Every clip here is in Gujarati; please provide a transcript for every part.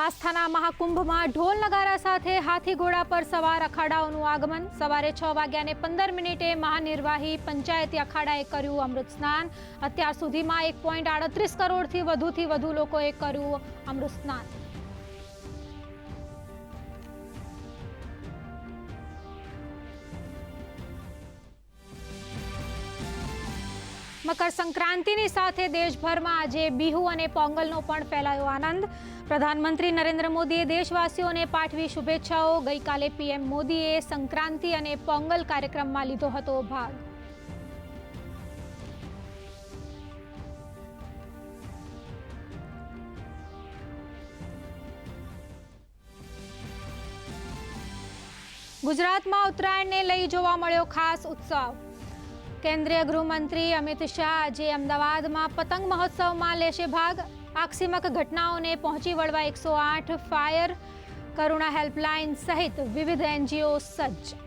આસ્થાના મહાકુંભમાં ઢોલ નગારા સાથે હાથી ઘોડા પર સવાર અખાડાઓનું આગમન. સવારે છ વાગ્યાને પંદર મિનિટે મહાનિર્વાહી પંચાયતી અખાડાએ કર્યું અમૃત સ્નાન. અત્યાર સુધીમાં એક પોઈન્ટ આડત્રીસ કરોડથી વધુથી વધુ લોકોએ કર્યું અમૃત સ્નાન. મકર સંક્રાંતિની સાથે દેશભરમાં આજે બિહુ અને પોંગલનો પણ ફેલાયો આનંદ. પ્રધાનમંત્રી નરેન્દ્ર મોદીએ દેશવાસીઓને પાઠવી શુભેચ્છાઓ. ગઈકાલે પીએમ મોદીએ સંક્રાંતિ અને પોંગલ કાર્યક્રમમાં લીધો હતો ભાગ. ગુજરાતમાં ઉત્તરાયણને લઈ જોવા મળ્યો ખાસ ઉત્સવ. કેન્દ્રીય ગૃહમંત્રી અમિત શાહ આજે અમદાવાદમાં પતંગ મહોત્સવમાં લેશે ભાગ. આકસ્મિક ઘટનાઓને પહોંચી વળવા એકસો આઠ ફાયર કરુણા હેલ્પલાઇન સહિત વિવિધ એનજીઓ સજ્જ.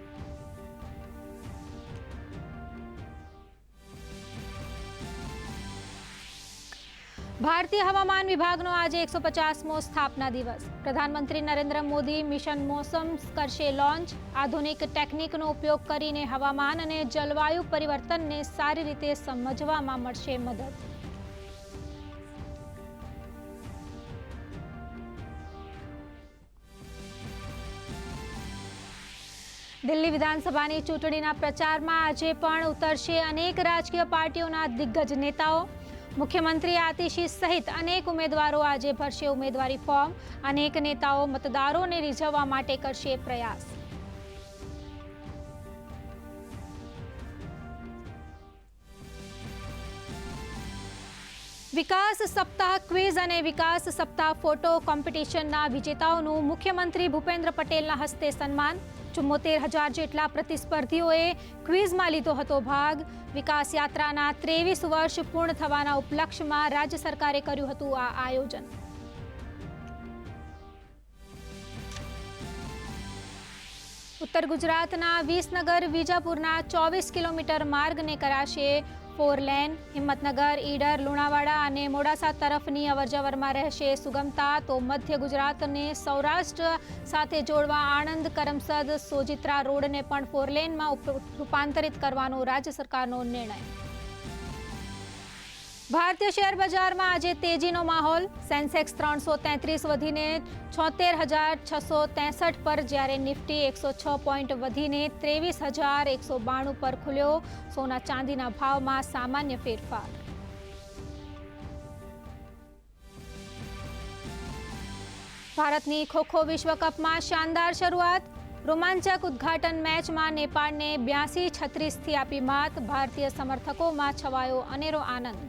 ભારતીય હવામાન વિભાગનો આજે એકસો પચાસમો સ્થાપના દિવસ. પ્રધાનમંત્રી નરેન્દ્ર મોદી મિશન મોસમ કરશે લોન્ચ. આધુનિક ટેકનિકનો ઉપયોગ કરીને હવામાન અને જલવાયુ પરિવર્તનને સારી રીતે સમજવામાં મળશે મદદ. દિલ્હી વિધાનસભાની ચૂંટણીના પ્રચારમાં આજે પણ ઉતરશે અનેક રાજકીય પાર્ટીઓના દિગ્ગજ નેતાઓ. મુખ્યમંત્રી આતિશી સહિત અનેક ઉમેદવારો આજે ભરશે ઉમેદવારી ફોર્મ. અનેક નેતાઓ મતદારોને રીઝવવા માટે કરશે પ્રયાસ. વિકાસ સપ્તાહ ક્વિઝ અને વિકાસ સપ્તાહ ફોટો કોમ્પિટિશનના વિજેતાઓનું મુખ્યમંત્રી ભૂપેન્દ્ર પટેલના હસ્તે સન્માન. ચુમ્મોતેર હજાર જેટલા પ્રતિસ્પર્ધીઓએ ક્વિઝમાં લીધો હતો ભાગ. વિકાસ યાત્રાના ત્રેવીસ વર્ષ પૂર્ણ થવાના ઉપલક્ષ્યમાં રાજ્ય સરકારે કર્યું હતું આ આયોજન. ઉત્તર ગુજરાતના વિસનગર વિજાપુરના ચોવીસ કિલોમીટર માર્ગને કરાશે ફોર લેન, હિંમતનગર, ઈડર, લુણાવાડા અને મોડાસા તરફની અવરજવરમાં રહેશે સુગમતા. તો મધ્ય ગુજરાતને સૌરાષ્ટ્ર સાથે જોડવા આણંદ, કરમસદ, સોજિત્રા રોડને પણ ફોરલેનમાં રૂપાંતરિત કરવાનો રાજ્ય સરકારનો નિર્ણય. ભારતીય શેર બજારમાં આજે તેજીનો માહોલ. સેન્સેક્સ ત્રણસો તેત્રીસ વધીને છોતેર હજાર છસો ત્રેસઠ પર જ્યારે નિફ્ટી એકસો છ પોઈન્ટ વધીને ત્રેવીસ હજાર એકસો બાણું પર ખુલ્યો. સોના ચાંદીના ભાવમાં સામાન્ય ફેરફાર. ભારતની ખોખો વિશ્વકપમાં શાનદાર શરૂઆત. રોમાંચક ઉદ્ઘાટન મેચમાં નેપાળને બ્યાસી છત્રીસથી આપી માત. ભારતીય સમર્થકોમાં છવાયો અનેરો આનંદ.